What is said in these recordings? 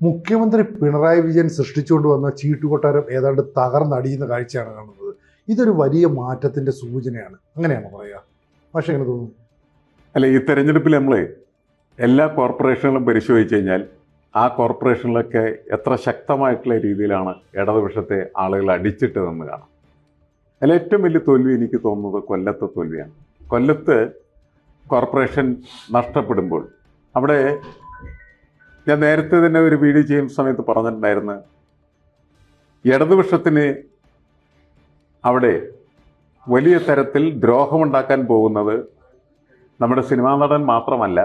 മുഖ്യമന്ത്രി പിണറായി വിജയൻ സൃഷ്ടിച്ചുകൊണ്ട് വന്ന ചീട്ടുകൊട്ടാരം ഏതാണ്ട് തകർന്നടിയുന്ന കാഴ്ചയാണ് കാണുന്നത്. ഇതൊരു വലിയ മാറ്റത്തിന്റെ സൂചനയാണ്. അങ്ങനെയാണോ പറയുക പക്ഷെ എങ്ങനെ തോന്നുന്നു? അല്ല ഈ തെരഞ്ഞെടുപ്പിൽ നമ്മളെ എല്ലാ കോർപ്പറേഷനുകളും പരിശോധിച്ച് കഴിഞ്ഞാൽ ആ കോർപ്പറേഷനിലൊക്കെ എത്ര ശക്തമായിട്ടുള്ള രീതിയിലാണ് ഇടതുപക്ഷത്തെ ആളുകൾ അടിച്ചിട്ടതെന്ന് കാണാം അല്ല ഏറ്റവും വലിയ തോൽവി എനിക്ക് തോന്നുന്നത് കൊല്ലത്തെ തോൽവിയാണ്. കൊല്ലത്ത് കോർപ്പറേഷൻ നഷ്ടപ്പെടുമ്പോൾ അവിടെ ഞാൻ നേരത്തെ തന്നെ ഒരു വീഡിയോ ചെയ്യുന്ന സമയത്ത് പറഞ്ഞിട്ടുണ്ടായിരുന്നു. ഇടതുപക്ഷത്തിന് അവിടെ വലിയ തരത്തിൽ ദ്രോഹമുണ്ടാക്കാൻ പോകുന്നത് നമ്മുടെ സിനിമാ നടൻ മാത്രമല്ല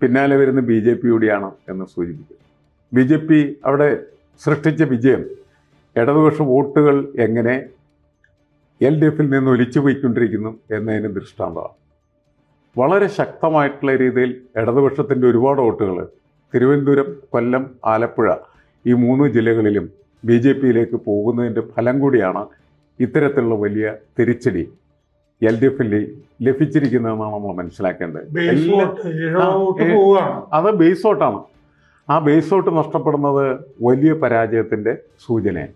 പിന്നാലെ വരുന്ന ബി ജെ പി കൂടിയാണ് എന്ന് സൂചിപ്പിക്കും ബി ജെ പി അവിടെ സൃഷ്ടിച്ച വിജയം ഇടതുപക്ഷ വോട്ടുകൾ എങ്ങനെ എൽ ഡി എഫിൽ നിന്ന് ഒലിച്ചു പോയിക്കൊണ്ടിരിക്കുന്നു എന്നതിന് ദൃഷ്ടാന്തമാണ്. വളരെ ശക്തമായിട്ടുള്ള രീതിയിൽ ഇടതുപക്ഷത്തിന്റെ ഒരുപാട് വോട്ടുകൾ തിരുവനന്തപുരം കൊല്ലം ആലപ്പുഴ ഈ മൂന്ന് ജില്ലകളിലും ബി ജെ പിയിലേക്ക് പോകുന്നതിന്റെ ഫലം കൂടിയാണ് ഇത്തരത്തിലുള്ള വലിയ തിരിച്ചടി. എൽ ഡി എഫിൽ ലഭിച്ചിരിക്കുന്നതെന്നാണ് നമ്മൾ മനസ്സിലാക്കേണ്ടത്. അത് ബേസ് ഔട്ടാണ് ആ ബേസ് ഔട്ട് നഷ്ടപ്പെടുന്നത് വലിയ പരാജയത്തിന്റെ സൂചനയാണ്.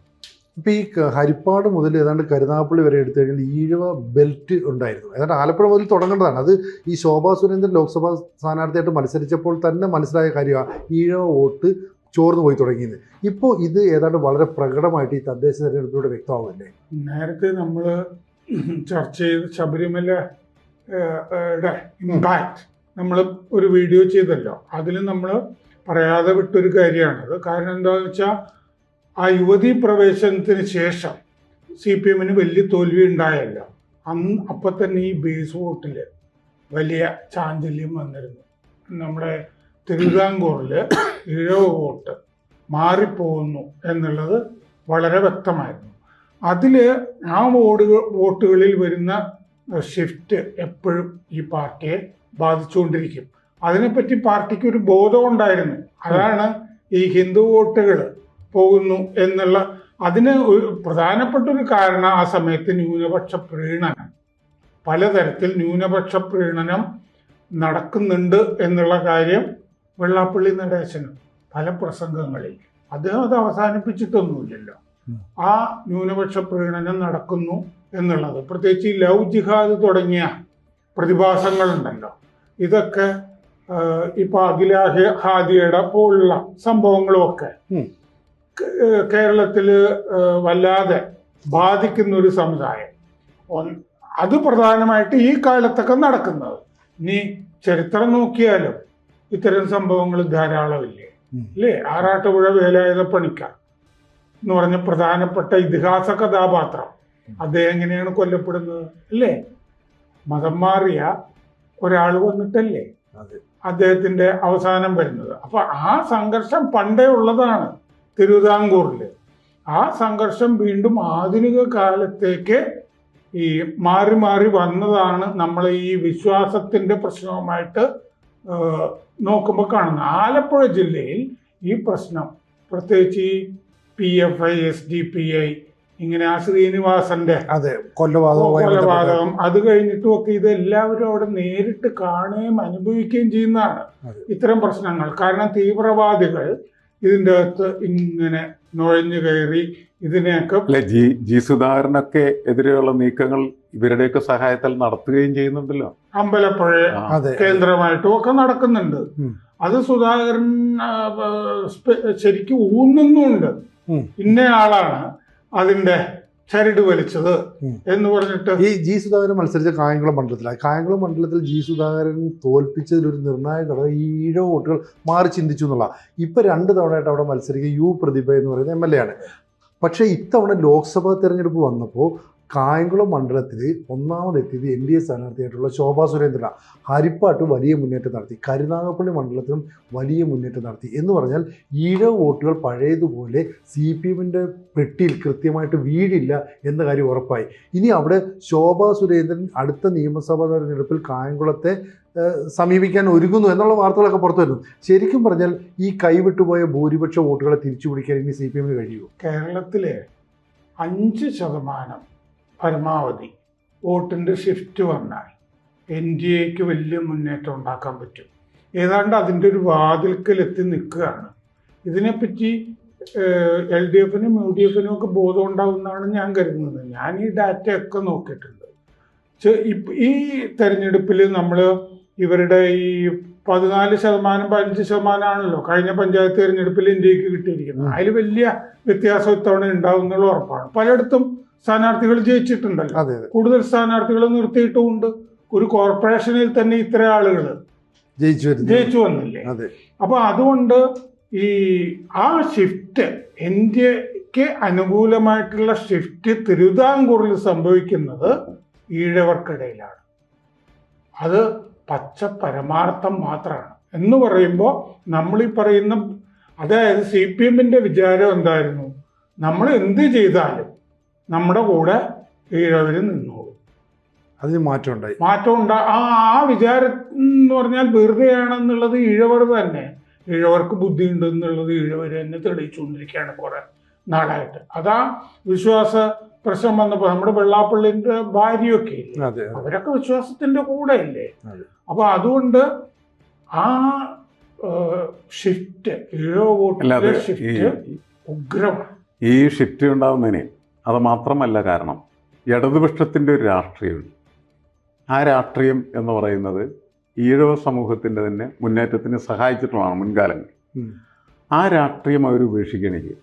ഇപ്പൊ ഈ ഹരിപ്പാട് മുതൽ ഏതാണ്ട് കരുനാഗപ്പള്ളി വരെ എടുത്തു കഴിഞ്ഞാൽ ഈഴവ ബെൽറ്റ് ഉണ്ടായിരുന്നു. ഏതാണ്ട് ആലപ്പുഴ മുതൽ തുടങ്ങേണ്ടതാണ്. അത് ഈ ശോഭാ സുരേന്ദ്രൻ ലോക്സഭാ സ്ഥാനാർത്ഥിയായിട്ട് മത്സരിച്ചപ്പോൾ തന്നെ മനസ്സിലായ കാര്യമാണ് ഈഴവ വോട്ട് ചോർന്നു പോയി തുടങ്ങിയത് ഇപ്പോൾ ഇത് ഏതാണ്ട് വളരെ പ്രകടമായിട്ട് ഈ തദ്ദേശ തെരഞ്ഞെടുപ്പിലൂടെ വ്യക്തമാവുമല്ലേ നേരത്തെ നമ്മൾ ചർച്ച ചെയ്ത് ശബരിമല ഇമ്പാക്ട് നമ്മൾ ഒരു വീഡിയോ ചെയ്തല്ലോ. അതിൽ നമ്മൾ പറയാതെ വിട്ടൊരു കാര്യമാണത് കാരണം എന്താണെന്ന് വെച്ചാൽ ആ യുവതീ പ്രവേശനത്തിന് ശേഷം സി പി എമ്മിന് വലിയ തോൽവി ഉണ്ടായല്ല. അന്ന് അപ്പം തന്നെ ഈ ബേസ് വോട്ടിൽ വലിയ ചാഞ്ചല്യം വന്നിരുന്നു. നമ്മുടെ തിരുവിതാംകൂറിൽ ഇഴവ വോട്ട് മാറിപ്പോകുന്നു എന്നുള്ളത് വളരെ വ്യക്തമായിരുന്നു. അതിൽ ആ വോട്ടുകൾ വോട്ടുകളിൽ വരുന്ന ഷിഫ്റ്റ് എപ്പോഴും ഈ പാർട്ടിയെ ബാധിച്ചുകൊണ്ടിരിക്കും. അതിനെപ്പറ്റി പാർട്ടിക്ക് ഒരു ബോധം ഉണ്ടായിരുന്നു. അതാണ് ഈ ഹിന്ദു വോട്ടുകൾ പോകുന്നു എന്നുള്ള അതിന് ഒരു പ്രധാനപ്പെട്ട ഒരു കാരണം ആ സമയത്ത് ന്യൂനപക്ഷ പ്രീണനം. പലതരത്തിൽ ന്യൂനപക്ഷ പ്രീണനം നടക്കുന്നുണ്ട് എന്നുള്ള കാര്യം വെള്ളാപ്പള്ളി നടേശനും പല പ്രസംഗങ്ങളിൽ അദ്ദേഹം അത് അവസാനിപ്പിച്ചിട്ടൊന്നുമില്ലല്ലോ. ആ ന്യൂനപക്ഷ പ്രീണനം നടക്കുന്നു എന്നുള്ളത്. പ്രത്യേകിച്ച് ഈ ലവ് ജിഹാദ് തുടങ്ങിയ പ്രതിഭാസങ്ങളുണ്ടല്ലോ. ഇതൊക്കെ ഇപ്പൊ അഖിലാഹ് ഹാദിയുടെ പോലുള്ള സംഭവങ്ങളുമൊക്കെ ഉം. കേ- കേരളത്തിൽ വല്ലാതെ ബാധിക്കുന്ന ഒരു സമുദായം അത് പ്രധാനമായിട്ട് ഈ കാലത്തൊക്കെ നടക്കുന്നത്. നീ ചരിത്രം നോക്കിയാലും ഇത്തരം സംഭവങ്ങൾ ധാരാളമില്ലേ? അല്ലേ ആറാട്ടുപുഴ വേലായുധ പണിക്ക എന്ന് പറഞ്ഞ പ്രധാനപ്പെട്ട ഇതിഹാസ കഥാപാത്രം. അദ്ദേഹം എങ്ങനെയാണ് കൊല്ലപ്പെടുന്നത്? അല്ലേ മതം മാറിയ ഒരാൾ വന്നിട്ടല്ലേ അദ്ദേഹത്തിന്റെ അവസാനം വരുന്നത്. അപ്പൊ ആ സംഘർഷം പണ്ടേ ഉള്ളതാണ്. തിരുവിതാംകൂറിൽ. ആ സംഘർഷം വീണ്ടും ആധുനിക കാലത്തേക്ക് ഈ മാറി മാറി വന്നതാണ് നമ്മൾ ഈ വിശ്വാസത്തിന്റെ പ്രശ്നവുമായിട്ട് നോക്കുമ്പോൾ കാണുന്നത്. ആലപ്പുഴ ജില്ലയിൽ ഈ പ്രശ്നം പ്രത്യേകിച്ച് ഈ P F I S D P I ഇങ്ങനെ ആ ശ്രീനിവാസന്റെ അതെ ബന്ധപ്പെട്ട കൊലപാതകം അത് കഴിഞ്ഞിട്ടും ഒക്കെ ഇത് എല്ലാവരും അവിടെ നേരിട്ട് കാണുകയും അനുഭവിക്കുകയും ചെയ്യുന്നതാണ് ഇത്തരം പ്രശ്നങ്ങൾ. കാരണം തീവ്രവാദികൾ ഇതിന്റെ അകത്ത് ഇങ്ങനെ നുഴഞ്ഞു കയറി ഇതിനെയൊക്കെ അല്ലെ ജി ജി സുധാകരനൊക്കെ എതിരെയുള്ള നീക്കങ്ങൾ ഇവരുടെയൊക്കെ സഹായത്താൽ നടത്തുകയും ചെയ്യുന്നുണ്ടല്ലോ. അമ്പലപ്പുഴ. കേന്ദ്രമായിട്ടും ഒക്കെ നടക്കുന്നുണ്ട്. അത് സുധാകരൻ ശരിക്കും ഊന്നുന്നുണ്ട്. ഇന്നയാളാണ് അതിന്റെ ചരട് വലിച്ചത് എന്ന് പറഞ്ഞിട്ട് ഈ ജി സുധാകരൻ മത്സരിച്ച കായംകുളം മണ്ഡലത്തിലാണ് കായംകുളം മണ്ഡലത്തിൽ ജി സുധാകരൻ തോൽപ്പിച്ചതിൽ ഒരു നിർണായക ഘടകം ഈ ഈഴവ വോട്ടുകൾ മാറി ചിന്തിച്ചു എന്നുള്ള ഇപ്പൊ രണ്ട് തവണയായിട്ട് അവിടെ മത്സരിക്കുക യു പ്രതിഭ എന്ന് പറയുന്ന എം എൽ എ ആണ്. പക്ഷേ ഇത്തവണ ലോക്സഭാ തെരഞ്ഞെടുപ്പ് വന്നപ്പോൾ കായംകുളം മണ്ഡലത്തിൽ ഒന്നാമതെത്തിയത് എൻ ഡി എ സ്ഥാനാർത്ഥിയായിട്ടുള്ള ശോഭാ സുരേന്ദ്രനാണ് ഹരിപ്പാട്ട് വലിയ മുന്നേറ്റം നടത്തി. കരുനാഗപ്പള്ളി മണ്ഡലത്തിലും വലിയ മുന്നേറ്റം നടത്തി. എന്ന് പറഞ്ഞാൽ ഈഴ വോട്ടുകൾ പഴയതുപോലെ സി പി എമ്മിന്റെ പെട്ടിയിൽ കൃത്യമായിട്ട് വീഴില്ല എന്ന കാര്യം ഉറപ്പായി. ഇനി അവിടെ ശോഭാ സുരേന്ദ്രൻ അടുത്ത നിയമസഭാ തെരഞ്ഞെടുപ്പിൽ കായംകുളത്തെ സമീപിക്കാൻ ഒരുങ്ങുന്നു എന്നുള്ള വാർത്തകളൊക്കെ പുറത്തു വരുന്നു. ശരിക്കും പറഞ്ഞാൽ ഈ കൈവിട്ടുപോയ ഭൂരിപക്ഷ വോട്ടുകളെ തിരിച്ചു പിടിക്കാൻ ഇനി സി പി എമ്മിന് കഴിയുമോ? കേരളത്തിലെ അഞ്ച് ശതമാനം പരമാവധി വോട്ടിന്റെ ഷിഫ്റ്റ് വന്നാൽ എൻ ഡി എക്ക് വലിയ മുന്നേറ്റം ഉണ്ടാക്കാൻ പറ്റും. ഏതാണ്ട് അതിന്റെ ഒരു വാതിൽക്കലെത്തി നിൽക്കുകയാണ്. ഇതിനെപ്പറ്റി എൽ ഡി എഫിനും യു ഡി എഫിനും ഒക്കെ ബോധം ഉണ്ടാവുമെന്നാണ് ഞാൻ കരുതുന്നത്. ഞാൻ ഈ ഡാറ്റയൊക്കെ നോക്കിയിട്ടുണ്ട്. ഈ തെരഞ്ഞെടുപ്പിൽ നമ്മൾ ഇവരുടെ ഈ പതിനാല് ശതമാനം പതിനഞ്ച് ശതമാനമാണല്ലോ കഴിഞ്ഞ പഞ്ചായത്ത് തെരഞ്ഞെടുപ്പിൽ ഇന്ത്യയ്ക്ക് കിട്ടിയിരിക്കുന്നത്. അതിൽ വലിയ വ്യത്യാസം ഇത്തവണ ഉണ്ടാവും എന്നുള്ള ഉറപ്പാണ്. പലയിടത്തും സ്ഥാനാർത്ഥികൾ ജയിച്ചിട്ടുണ്ടല്ലോ. കൂടുതൽ സ്ഥാനാർത്ഥികൾ നിർത്തിയിട്ടുമുണ്ട്. ഒരു കോർപ്പറേഷനിൽ തന്നെ ഇത്ര ആളുകൾ ജയിച്ചു ജയിച്ചു വന്നില്ലേ? അപ്പൊ അതുകൊണ്ട് ഈ ആ ഷിഫ്റ്റ് ഇന്ത്യയ്ക്ക് അനുകൂലമായിട്ടുള്ള ഷിഫ്റ്റ് തിരുവിതാംകൂറിൽ സംഭവിക്കുന്നത് ഈഴവർക്കിടയിലാണ്. അത് പച്ച പരമാർത്ഥം മാത്രമാണ്. എന്ന് പറയുമ്പോൾ നമ്മൾ ഈ പറയുന്ന അതായത് സി പി എമ്മിന്റെ വിചാരം എന്തായിരുന്നു? നമ്മൾ എന്ത് ചെയ്താലും നമ്മുടെ കൂടെ ഈഴവർ നിന്നോളും. അതിന് മാറ്റം ഉണ്ടായി മാറ്റം ഉണ്ടാ ആ ആ വിചാരം എന്ന് പറഞ്ഞാൽ വെറുതെയാണെന്നുള്ളത് ഈഴവർ തന്നെ. ഈഴവർക്ക് ബുദ്ധിയുണ്ട് എന്നുള്ളത് ഈഴവർ തന്നെ തെളിയിച്ചുകൊണ്ടിരിക്കുകയാണ് കുറെ നാളായിട്ട്. അതാ വിശ്വാസ പ്രശ്നം വന്നപ്പോൾ നമ്മുടെ വെള്ളാപ്പള്ളിന്റെ ഭാര്യയൊക്കെ ഇല്ലേ. അവരൊക്കെ വിശ്വാസത്തിന്റെ കൂടെ ഇല്ലേ അപ്പൊ അതുകൊണ്ട് ആ ഷിഫ്റ്റ് ഈഴവ വോട്ടിലെ ഷിഫ്റ്റ് ഉഗ്രമാണ്. ഈ ഷിഫ്റ്റ് ഉണ്ടാകുന്നതിന് അത് മാത്രമല്ല കാരണം ഇടതുപക്ഷത്തിന്റെ ഒരു രാഷ്ട്രീയമുണ്ട് ആ രാഷ്ട്രീയം എന്ന് പറയുന്നത് ഈഴവ സമൂഹത്തിന്റെ തന്നെ മുന്നേറ്റത്തിന് സഹായിച്ചിട്ടുള്ളതാണ് മുൻകാലങ്ങൾ ആ രാഷ്ട്രീയം അവർ ഉപേക്ഷിക്കണമെങ്കിൽ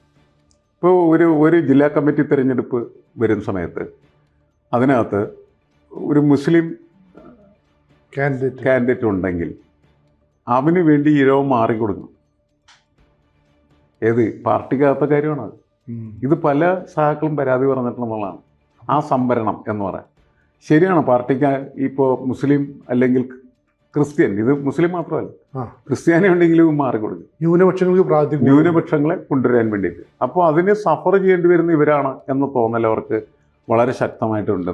ഇപ്പോൾ ഒരു ഒരു ജില്ലാ കമ്മിറ്റി തിരഞ്ഞെടുപ്പ് വരുന്ന സമയത്ത് അതിനകത്ത് ഒരു മുസ്ലിം കാൻഡിഡേറ്റ് കാൻഡിഡേറ്റ് ഉണ്ടെങ്കിൽ അവന് വേണ്ടി ഇഴവ് മാറിക്കൊടുക്കണം. ഏത്? പാർട്ടിക്കകത്ത കാര്യമാണത്. ഇത് പല സഹാക്കളും പരാതി പറഞ്ഞിട്ടുള്ളതാണ് ആ സംവരണം എന്ന് പറയാം. ശരിയാണ് പാർട്ടിക്ക് ഇപ്പോൾ മുസ്ലിം അല്ലെങ്കിൽ ക്രിസ്ത്യൻ ഇത് മുസ്ലിം മാത്രമല്ല. ക്രിസ്ത്യാനി ഉണ്ടെങ്കിലും മാറി കൊടുക്കും. ന്യൂനപക്ഷങ്ങൾക്ക് പ്രാതിനിധ്യം ന്യൂനപക്ഷങ്ങളെ കൊണ്ടുവരാൻ വേണ്ടിയിട്ട്. അപ്പോൾ അതിന് സഫർ ചെയ്യേണ്ടി വരുന്ന ഇവരാണ് എന്ന തോന്നൽ അവർക്ക് വളരെ ശക്തമായിട്ടുണ്ട്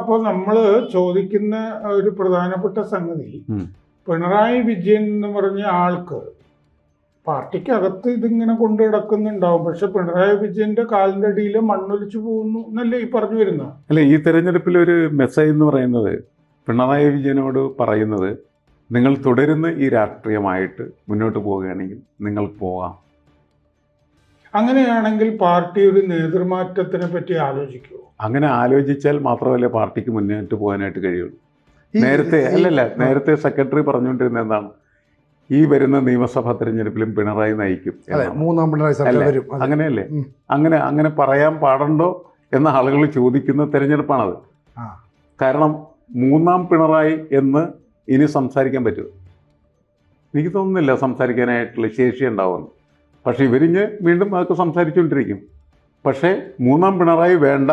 അപ്പോൾ നമ്മൾ ചോദിക്കുന്ന ഒരു പ്രധാനപ്പെട്ട സംഗതി. പിണറായി വിജയൻ എന്ന് പറഞ്ഞ ആൾക്ക് പാർട്ടിക്കകത്ത് ഇതിങ്ങനെ കൊണ്ടു കിടക്കുന്നുണ്ടാവും പക്ഷെ പിണറായി വിജയന്റെ കാലിന്റെ അടിയിൽ മണ്ണൊലിച്ചു പോകുന്നു എന്നല്ലേ ഈ പറഞ്ഞു വരുന്നത്? അല്ല ഈ തെരഞ്ഞെടുപ്പിൽ ഒരു മെസ്സേജ് എന്ന് പറയുന്നത് പിണറായി വിജയനോട് പറയുന്നത് നിങ്ങൾ തുടരുന്ന ഈ രാഷ്ട്രീയമായിട്ട് മുന്നോട്ട് പോവുകയാണെങ്കിൽ നിങ്ങൾ പോകാം അങ്ങനെയാണെങ്കിൽ പാർട്ടി ഒരു നേതൃമാറ്റത്തിനെ പറ്റി ആലോചിക്കുമോ അങ്ങനെ ആലോചിച്ചാൽ മാത്രമല്ല പാർട്ടിക്ക് മുന്നോട്ട് പോകാനായിട്ട് കഴിയുള്ളൂ. നേരത്തെ അല്ലല്ല നേരത്തെ സെക്രട്ടറി പറഞ്ഞുകൊണ്ടിരുന്ന എന്താണ്? ഈ വരുന്ന നിയമസഭാ തെരഞ്ഞെടുപ്പിലും പിണറായി നയിക്കും മൂന്നാം പിണറായി സർക്കാർ വരും. അങ്ങനെയല്ലേ? അങ്ങനെ അങ്ങനെ പറയാൻ പാടുണ്ടോ എന്ന ആളുകൾ ചോദിക്കുന്ന തെരഞ്ഞെടുപ്പാണത്. കാരണം മൂന്നാം പിണറായി എന്ന് ഇനി സംസാരിക്കാൻ പറ്റുമോ എനിക്ക് തോന്നുന്നില്ല സംസാരിക്കാനായിട്ടുള്ള ശേഷി ഉണ്ടാവുമെന്ന്. പക്ഷെ ഇവരിഞ്ഞ് വീണ്ടും അതൊക്കെ സംസാരിച്ചുകൊണ്ടിരിക്കും. പക്ഷേ മൂന്നാം പിണറായി വേണ്ട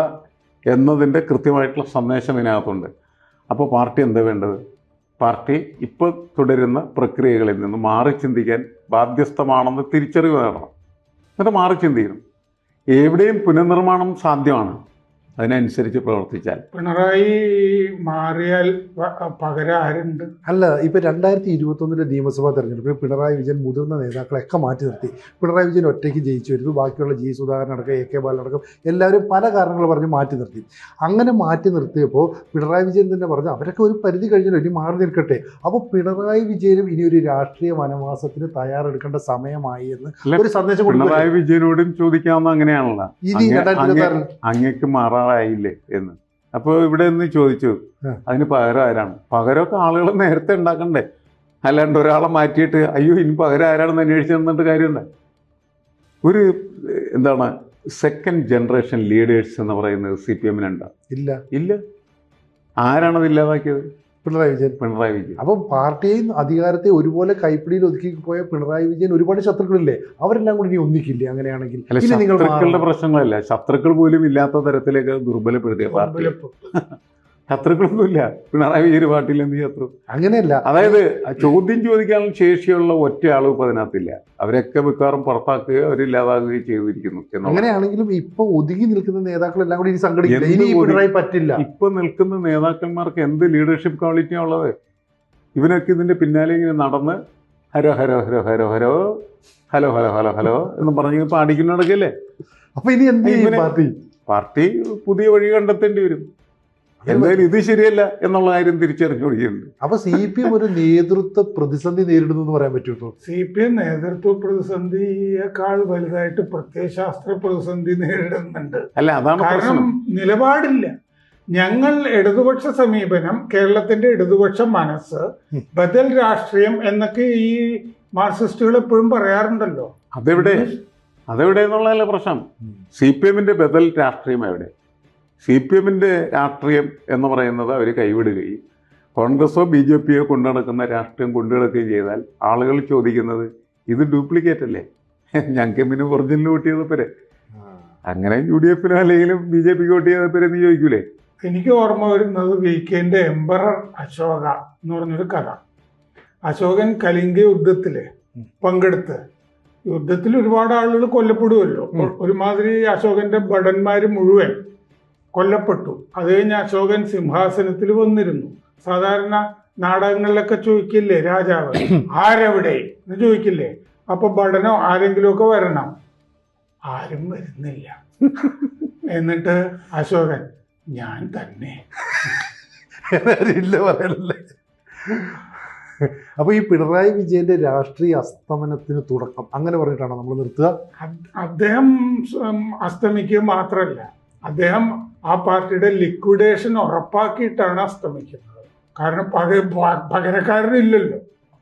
എന്നതിന്റെ കൃത്യമായിട്ടുള്ള സന്ദേശം ഇതിനകത്തുണ്ട്. അപ്പോൾ പാർട്ടി എന്താ വേണ്ടത്? പാർട്ടി ഇപ്പോൾ തുടരുന്ന പ്രക്രിയകളിൽ നിന്ന് മാറി ചിന്തിക്കാൻ ബാധ്യസ്ഥമാണെന്ന് തിരിച്ചറിവ് നേടണം. എന്നിട്ട് മാറി ചിന്തിക്കണം. എവിടെയും പുനർനിർമ്മാണം സാധ്യമാണ്. അതിനനുസരിച്ച് പ്രവർത്തിച്ചാൽ. പിണറായി മാറിയാൽ പകരം ആരുണ്ട്? അല്ല ഇപ്പൊ രണ്ടായിരത്തി ഇരുപത്തി ഒന്നിലെ നിയമസഭാ തെരഞ്ഞെടുപ്പിൽ പിണറായി വിജയൻ മുതിർന്ന നേതാക്കളെയൊക്കെ മാറ്റി നിർത്തി. പിണറായി വിജയൻ ഒറ്റയ്ക്ക് ജയിച്ചു വരുന്നു. ബാക്കിയുള്ള ജി സുധാകരൻ അടക്കം എ കെ ബാലൻ അടക്കം എല്ലാവരും പല കാരണങ്ങൾ പറഞ്ഞ് മാറ്റി നിർത്തി. അങ്ങനെ മാറ്റി നിർത്തിയപ്പോൾ പിണറായി വിജയൻ തന്നെ പറഞ്ഞു അവരൊക്കെ ഒരു പരിധി കഴിഞ്ഞല്ലോ ഇനി മാറി നിൽക്കട്ടെ. അപ്പോൾ പിണറായി വിജയനും ഇനി ഒരു രാഷ്ട്രീയ വനവാസത്തിന് തയ്യാറെടുക്കേണ്ട സമയമായി എന്ന് ഒരു സന്ദേശം പിണറായി വിജയനോടും ചോദിക്കാവുന്ന അങ്ങനെയാണല്ലോ. ഇനി അങ്ങേക്ക് രണ്ടായിരത്തി മാറാറായില്ലേ എന്ന്. അപ്പോൾ ഇവിടെ നിന്ന് ചോദിച്ചു. അതിന് പകരം ആരാണ്? പകരമൊക്കെ ആളുകൾ നേരത്തെ ഉണ്ടാക്കണ്ടേ? അല്ലാണ്ട് ഒരാളെ മാറ്റിയിട്ട് അയ്യോ ഇനി പകരം ആരാണെന്ന് അന്വേഷിച്ച് തന്നിട്ട് കാര്യമുണ്ട് ഒരു എന്താണ് സെക്കൻഡ് ജനറേഷൻ ലീഡേഴ്സ് എന്ന് പറയുന്നത് സി പി എമ്മിനുണ്ടോ ഇല്ല. ഇല്ല. ആരാണത് ഇല്ലാതാക്കിയത്? പിണറായി വിജയൻ. പിണറായി വിജയൻ. അപ്പം പാർട്ടിയെയും അധികാരത്തെ ഒരുപോലെ കൈപ്പിടിയിൽ ഒതുക്കി പോയ പിണറായി വിജയൻ ഒരുപാട് ശത്രുക്കളില്ലേ? അവരെല്ലാം കൂടി ഇനി ഒന്നിക്കില്ലേ അങ്ങനെയാണെങ്കിൽ? ശത്രുക്കളുടെ പ്രശ്നങ്ങളല്ല. ശത്രുക്കൾ പോലും ഇല്ലാത്ത തരത്തിലേക്ക് ദുർബലപ്പെടുത്തിയ പാർട്ടി. ശത്രുക്കളൊന്നുമില്ല. പിണറായി വിജയൻ പാർട്ടിയിൽ എന്ത് ശത്രു? അങ്ങനെയല്ല. അതായത് ചോദ്യം ചോദിക്കാനുള്ള ശേഷിയുള്ള ഒറ്റ ആളും ഇപ്പൊ അതിനകത്തില്ല. അവരൊക്കെ മിക്കവാറും പുറത്താക്കുകയോ അവരില്ലാതാകുകയോ ചെയ്തിരിക്കുന്നു അങ്ങനെയാണെങ്കിലും ഇപ്പൊ ഒതുങ്ങി നിൽക്കുന്ന നേതാക്കളെല്ലാം കൂടി ഇനി പറ്റില്ല. ഇപ്പൊ നിൽക്കുന്ന നേതാക്കന്മാർക്ക് എന്ത് ലീഡർഷിപ്പ് ക്വാളിറ്റിയാണ് ഉള്ളത്? ഇവനൊക്കെ ഇതിന്റെ പിന്നാലെ ഇങ്ങനെ നടന്ന് ഹരോ ഹരോ ഹരോ ഹരോ ഹരോ ഹലോ ഹലോ ഹലോ ഹലോ എന്ന് പറഞ്ഞ് പാടിക്കുന്ന നടക്കല്ലേ അപ്പൊ ഇനി എന്ത് പാർട്ടി? പാർട്ടി പുതിയ വഴി കണ്ടെത്തേണ്ടി വരും. എന്തായാലും ഇത് ശരിയല്ല എന്നുള്ള കാര്യം തിരിച്ചറിഞ്ഞു കൊടുക്കുന്നുണ്ട് അപ്പൊ സി പി എം ഒരു നേതൃത്വ പ്രതിസന്ധി നേരിടുന്നു എന്ന് പറയാൻ പറ്റുമോ? സി പി എം നേതൃത്വ പ്രതിസന്ധിയേക്കാൾ വലുതായിട്ട് പ്രത്യയശാസ്ത്ര പ്രതിസന്ധി നേരിടുന്നുണ്ട്. അല്ല അതാണ് കാരണം നിലപാടില്ല. ഞങ്ങൾ ഇടതുപക്ഷ സമീപനം കേരളത്തിന്റെ ഇടതുപക്ഷ മനസ്സ് ബദൽ രാഷ്ട്രീയം എന്നൊക്കെ ഈ മാർക്സിസ്റ്റുകൾ എപ്പോഴും പറയാറുണ്ടല്ലോ. അതെവിടെ? അതെവിടെ എന്നുള്ളതല്ല പ്രശ്നം. സി പി എമ്മിന്റെ ബദൽ രാഷ്ട്രീയം എവിടെ? സി പി എമ്മിന്റെ രാഷ്ട്രീയം എന്ന് പറയുന്നത് അവർ കൈവിടുകയും കോൺഗ്രസോ ബി ജെ പിയോ കൊണ്ടു നടക്കുന്ന രാഷ്ട്രീയം കൊണ്ടു നടക്കുകയും ചെയ്താൽ ആളുകൾ ചോദിക്കുന്നത് ഇത് ഡ്യൂപ്ലിക്കേറ്റ് അല്ലേ? ഞങ്ങൾക്ക് പിന്നെ ഒറിജിനൽ വോട്ട് ചെയ്ത പേരെ? അങ്ങനെ യു ഡി എഫിനോ അല്ലെങ്കിൽ ബി ജെ പിക്ക് വോട്ട് ചെയ്ത പേരെന്ന് ചോദിക്കൂലേ? എനിക്ക് ഓർമ്മ വരുന്നത് വി കെന്റെ എംബറർ അശോക എന്ന് പറഞ്ഞൊരു കഥ. അശോകൻ കലിംഗ യുദ്ധത്തിൽ. പങ്കെടുത്ത് യുദ്ധത്തിൽ ഒരുപാട് ആളുകൾ കൊല്ലപ്പെടുമല്ലോ ഒരുമാതിരി അശോകന്റെ ഭടന്മാര് മുഴുവൻ കൊല്ലപ്പെട്ടു. അത് കഴിഞ്ഞ് അശോകൻ സിംഹാസനത്തിൽ വന്നിരുന്നു. സാധാരണ നാടകങ്ങളിലൊക്കെ ചോദിക്കില്ലേ രാജാവ്? ആരെവിടെ? എന്ന് ചോദിക്കില്ലേ? അപ്പൊ ഭടനോ ആരെങ്കിലും ഒക്കെ വരണം. ആരും വരുന്നില്ല. എന്നിട്ട് അശോകൻ ഞാൻ തന്നെ. ഇല്ല അപ്പൊ ഈ പിണറായി വിജയന്റെ രാഷ്ട്രീയ അസ്തമനത്തിന് തുടക്കം അങ്ങനെ പറഞ്ഞിട്ടാണോ നമ്മൾ നിർത്തുക? അദ്- അദ്ദേഹം അസ്തമിക്കുക മാത്രമല്ല അദ്ദേഹം ആ പാർട്ടിയുടെ ലിക്വിഡേഷൻ ഉറപ്പാക്കിയിട്ടാണ് അസ്തമിക്കുന്നത് കാരണം പകര പകരക്കാരനില്ലല്ലോ